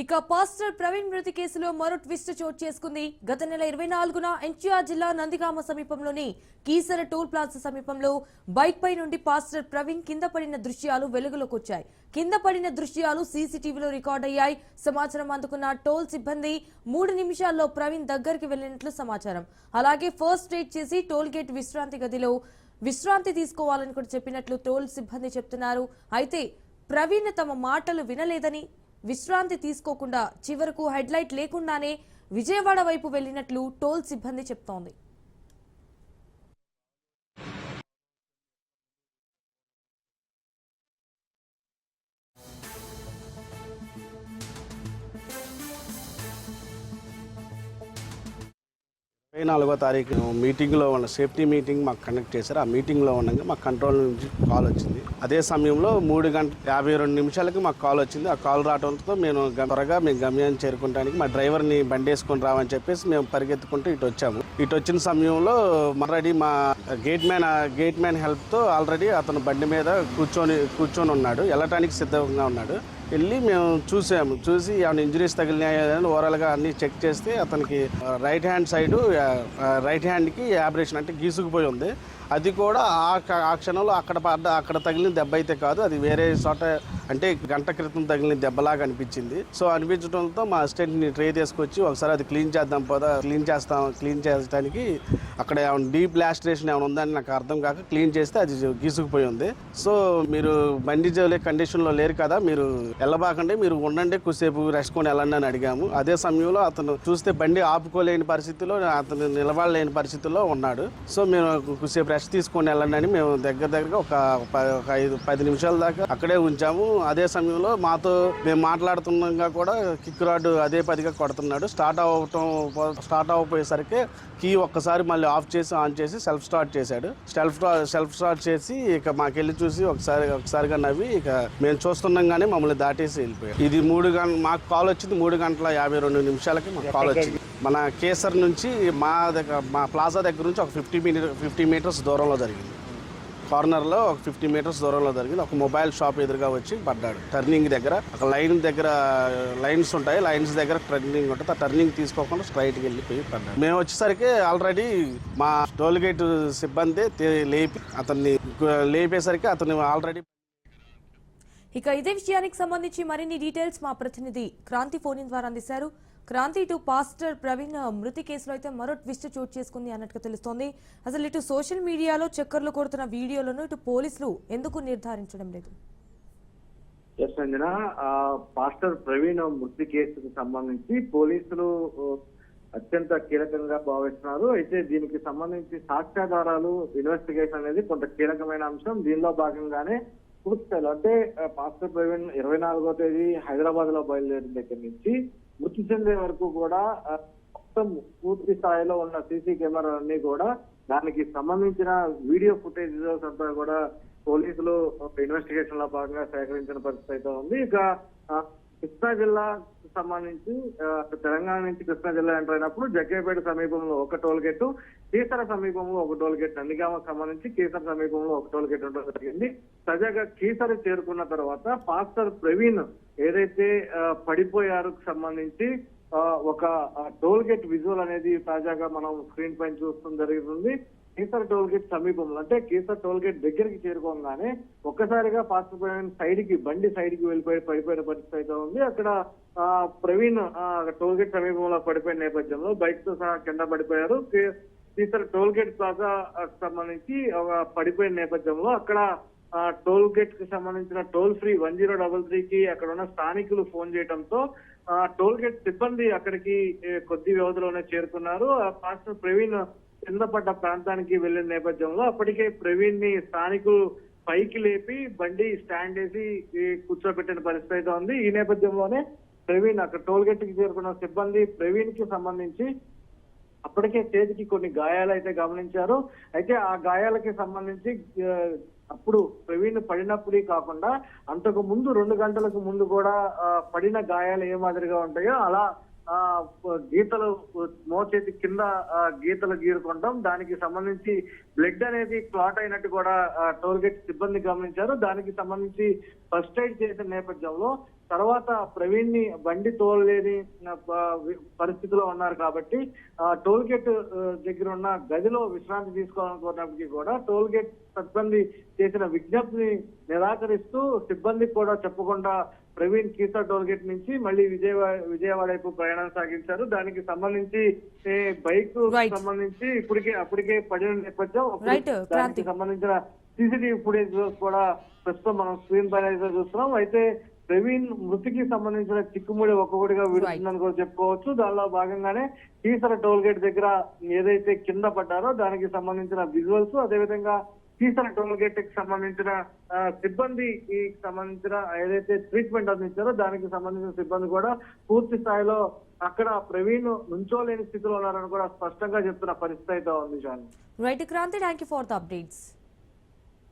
ఇక పాస్టర్ ప్రవీణ్ మృతి కేసులో మరో ట్విస్ట్ చోటు చేసుకుంది. గత నెల ఇరవై నాలుగున ఎన్టీఆర్ జిల్లా నందిగామ సమీపంలోని కీసర టోల్ ప్లాజా సమీపంలో బైక్ పై నుండి పాస్టర్ ప్రవీణ్ కింద పడిన దృశ్యాలు వెలుగులోకి వచ్చాయి. కింద పడిన దృశ్యాలు సీసీటీవీలో రికార్డ్ అయ్యాయి. సమాచారం అందుకున్న టోల్ సిబ్బంది మూడు నిమిషాల్లో ప్రవీణ్ దగ్గరికి వెళ్ళినట్లు సమాచారం. అలాగే ఫస్ట్ ఎయిడ్ చేసి టోల్ గేట్ విశ్రాంతి గదిలో విశ్రాంతి తీసుకోవాలని కూడా చెప్పినట్లు టోల్ సిబ్బంది చెప్తున్నారు. అయితే ప్రవీణ్ తమ మాటలు వినలేదని విశ్రాంతి తీసుకోకుండా చివరకు హెడ్లైట్ లేకుండానే విజయవాడ వైపు వెళ్ళినట్లు టోల్ సిబ్బంది చెప్తోంది. ఇరవై నాలుగో తారీఖు మీటింగ్లో ఉన్న సేఫ్టీ మీటింగ్ మాకు కండక్ట్ చేశారు. ఆ మీటింగ్లో ఉండగా మాకు కంట్రోల్ నుంచి కాల్ వచ్చింది. అదే సమయంలో మూడు గంట యాభై రెండు నిమిషాలకి మాకు కాల్ వచ్చింది. ఆ కాల్ రావడంతో మేము గ- త్వరగా మేము గమ్యాన్ని చేరుకోవడానికి మా డ్రైవర్ని బండి వేసుకొని రావని చెప్పేసి మేము పరిగెత్తుకుంటూ ఇటు వచ్చాము. ఇటు వచ్చిన సమయంలో ఆల్రెడీ మా గేట్ మ్యాన్ గేట్ మ్యాన్ హెల్ప్తో ఆల్రెడీ అతను బండి మీద కూర్చొని కూర్చొని ఉన్నాడు. వెళ్ళటానికి సిద్ధంగా ఉన్నాడు. వెళ్ళి మేము చూసాము. చూసి ఏమైనా ఇంజరీస్ తగిలినాయని ఓవరాల్గా అన్నీ చెక్ చేస్తే అతనికి రైట్ హ్యాండ్ సైడు రైట్ హ్యాండ్కి యాబ్రేషన్ అంటే గీసుకుపోయి ఉంది. అది కూడా ఆ ఆ క్షణంలో అక్కడ పడ్డ అక్కడ తగిలిన దెబ్బ అయితే కాదు. అది వేరే చోట అంటే గంట క్రితం తగిలిన దెబ్బలాగా అనిపించింది. సో అనిపించడంతో మా అసిస్టెంట్ని ట్రే తీసుకొచ్చి ఒకసారి అది క్లీన్ చేద్దాం పోదా క్లీన్ చేస్తాం క్లీన్ చేయడానికి అక్కడ ఏమైనా డీప్ లాస్ట్రేషన్ ఏమైనా ఉందని నాకు అర్థం కాక క్లీన్ చేస్తే అది గీసుకుపోయి ఉంది. సో మీరు బండి జోలే కండిషన్లో లేరు కదా మీరు వెళ్ళబాకండి మీరు ఉండండి కొద్దిసేపు రెస్ట్ కొని వెళ్ళండి అని అడిగాము. అదే సమయంలో అతను చూస్తే బండి ఆపుకోలేని పరిస్థితిలో అతను నిలబడలేని పరిస్థితిలో ఉన్నాడు. సో మేము కొద్దిసేపు రెస్ట్ తీసుకొని వెళ్ళండి అని మేము దగ్గర దగ్గరగా ఒక ఒక ఐదు పది నిమిషాల దాకా అక్కడే ఉంచాము. అదే సమయంలో మాతో మేము మాట్లాడుతుండగా కూడా కిక్ రాడ్ అదే పదిగా కొడుతున్నాడు. స్టార్ట్ అవ్వటం స్టార్ట్ అవ్వపోయేసరికి కీ ఒక్కసారి మళ్ళీ ఆఫ్ చేసి ఆన్ చేసి సెల్ఫ్ స్టార్ట్ చేశాడు. సెల్ఫ్ సెల్ఫ్ స్టార్ట్ చేసి ఇక మాకెళ్ళి చూసి ఒకసారి ఒకసారిగా నవ్వి ఇక మేము చూస్తుండగానే మమ్మల్ని దాటేసి వెళ్ళిపోయాడు. ఇది మూడు గంట మాకు కాల్ వచ్చింది మూడు గంటల యాభై రెండు నిమిషాలకి మాకు కాల్ వచ్చింది. మన కేసర్ నుంచి మా దగ్గర మా ప్లాజా దగ్గర నుంచి ఒక ఫిఫ్టీ మీటర్ ఫిఫ్టీ మీటర్స్ దూరంలో జరిగింది. కార్నర్లో ఒక ఫిఫ్టీ మీటర్స్ దూరంలో జరిగింది. ఒక మొబైల్ షాప్ ఎదురుగా వచ్చి పడ్డాడు. టర్నింగ్ దగ్గర ఒక లైన్ దగ్గర లైన్స్ ఉంటాయి. లైన్స్ దగ్గర టర్నింగ్ ఉంటుంది. ఆ టర్నింగ్ తీసుకోకుండా స్ట్రైట్కి వెళ్ళిపోయి పడ్డాడు. మేము వచ్చేసరికి ఆల్రెడీ మా టోల్ గేట్ సిబ్బంది లేపి అతన్ని లేపేసరికి అతను ఆల్రెడీ ఇక ఇదే విషయానికి సంబంధించి మరిన్ని డీటెయిల్స్ మా ప్రతినిధి క్రాంతి ఫోన్ ద్వారా అందిస్తారు. క్రాంతి ఇటు పాస్టర్ ప్రవీణ్ మృతి కేసులో అయితే మరో ట్విస్ట్ చోటు చేసుకుంది అన్నట్టుగా తెలుస్తోంది. అసలు ఇటు సోషల్ మీడియాలో చక్కర్లు కొడుతున్న వీడియోలను ఇటు పోలీసులు ఎందుకు నిర్ధారించడం లేదు? ఎస్ సంజన పాస్టర్ ప్రవీణ్ మృతి కేసుకు సంబంధించి పోలీసులు అత్యంత కీలకంగా భావిస్తున్నారు. అయితే దీనికి సంబంధించి సాక్ష్యాధారాలు ఇన్వెస్టిగేషన్ అనేది కొంత కీలకమైన అంశం. దీనిలో భాగంగానే పూర్తి అంటే పాస్టర్ ప్రవీణ్ ఇరవై నాలుగో తేదీ హైదరాబాద్లో బయలుదేరిన దగ్గర నుంచి మృతి చెందే వరకు కూడా మొత్తం పూర్తి స్థాయిలో ఉన్న సీసీ కెమెరాలన్నీ కూడా దానికి సంబంధించిన వీడియో ఫుటేజ్ అంతా కూడా పోలీసులు ఇన్వెస్టిగేషన్లో భాగంగా సేకరించిన పరిస్థితి అయితే ఉంది. ఇక కృష్ణా జిల్లా సంబంధించి తెలంగాణ నుంచి కృష్ణా జిల్లా ఎంటర్ అయినప్పుడు జగ్గేపేట సమీపంలో ఒక టోల్ గేట్ కీసర సమీపంలో ఒక టోల్ గేట్ నందిగామకు సంబంధించి కీసర సమీపంలో ఒక టోల్ గేట్ ఉండడం జరిగింది. తాజాగా కీసర చేరుకున్న తర్వాత పాస్టర్ ప్రవీణ్ ఏదైతే పడిపోయారు సంబంధించి ఒక టోల్ గేట్ విజువల్ అనేది తాజాగా మనం స్క్రీన్ పైన చూస్తాం జరుగుతుంది కీసర్ టోల్ గేట్ సమీపంలో అంటే కీసర్ టోల్ గేట్ దగ్గరికి చేరుకోగానే ఒక్కసారిగా పాస్టర్ ప్రవీణ్ సైడ్కి బండి సైడ్కి వెళ్ళిపోయి పడిపోయిన పరిస్థితి అయితే ఉంది. అక్కడ ఆ, ప్రవీణ్ ఆ, టోల్ గేట్ సమీపంలో పడిపోయిన నేపథ్యంలో బైక్తో సహా కింద పడిపోయారు. కీ- కీసర్ టోల్ గేట్ ప్లాజా సంబంధించి ఒక పడిపోయిన నేపథ్యంలో అక్కడ టోల్ గేట్కి సంబంధించిన toll free one zero double three కి అక్కడ ఉన్న స్థానికులు ఫోన్ చేయడంతో టోల్ గేట్ సిబ్బంది అక్కడికి కొద్ది వ్యవధిలోనే చేరుకున్నారు. ఆ, పాస్టర్ ప్రవీణ్ కింద పడ్డ ప్రాంతానికి వెళ్ళిన నేపథ్యంలో అప్పటికే ప్రవీణ్ని స్థానికులు పైకి లేపి బండి స్టాండ్ వేసి కూర్చోబెట్టిన పరిస్థితి అయితే ఉంది. ఈ నేపథ్యంలోనే ప్రవీణ్ అక్కడ టోల్ గేట్కి చేరుకున్న సిబ్బంది ప్రవీణ్కి సంబంధించి అప్పటికే చేతికి కొన్ని గాయాలు అయితే గమనించారు. అయితే ఆ గాయాలకి సంబంధించి అప్పుడు ప్రవీణ్ పడినప్పుడే కాకుండా అంతకు ముందు రెండు గంటలకు ముందు కూడా పడిన గాయాలు ఏ మాదిరిగా ఉంటాయో అలా గీతలు మోచేతి కింద గీతలు గీరుకుంటాం దానికి సంబంధించి బ్లడ్ అనేది క్లాట్ అయినట్టు కూడా టోల్ గేట్ సిబ్బంది గమనించారు. దానికి సంబంధించి ఫస్ట్ ఎయిడ్ చేసిన నేపథ్యంలో తర్వాత ప్రవీణ్ని బండి తోలలేని పరిస్థితిలో ఉన్నారు కాబట్టి ఆ, టోల్ గేట్ దగ్గర ఉన్న గదిలో విశ్రాంతి తీసుకోవాలనుకున్నప్పటికీ కూడా టోల్ గేట్ సిబ్బంది చేసిన విజ్ఞప్తిని నిరాకరిస్తూ సిబ్బంది కూడా చెప్పకుండా ప్రవీణ్ కీసా టోల్ గేట్ నుంచి మళ్ళీ విజయవాడ విజయవాడ వైపు ప్రయాణం సాగించారు. దానికి సంబంధించి బైక్. సంబంధించి ఇప్పటికే అప్పటికే పడిన నేపథ్యం. దానికి. సంబంధించిన సీసీటీవీ ఫుటేజ్ కూడా ప్రస్తుతం మనం స్క్రీన్ పైన అయితే చూస్తున్నాం. అయితే ప్రవీణ్ మృతికి సంబంధించిన చిక్కుముడి ఒక్కొక్కటిగా విడుతుందని కూడా చెప్పుకోవచ్చు. దానిలో భాగంగానే కీసర టోల్ గేట్ దగ్గర ఏదైతే కింద పడ్డారో దానికి సంబంధించిన విజువల్స్ అదేవిధంగా కీసర టోల్ గేట్కి సంబంధించిన సిబ్బంది సిబ్బందికి సంబంధించిన ఏదైతే ట్రీట్మెంట్ అందించారో దానికి సంబంధించిన సిబ్బంది కూడా పూర్తి స్థాయిలో అక్కడ ప్రవీణ్ నుంచోలేని స్థితిలో ఉన్నారని కూడా స్పష్టంగా చెప్తున్న పరిస్థితి అయితే ఉంది John right Kranthi thank you for the updates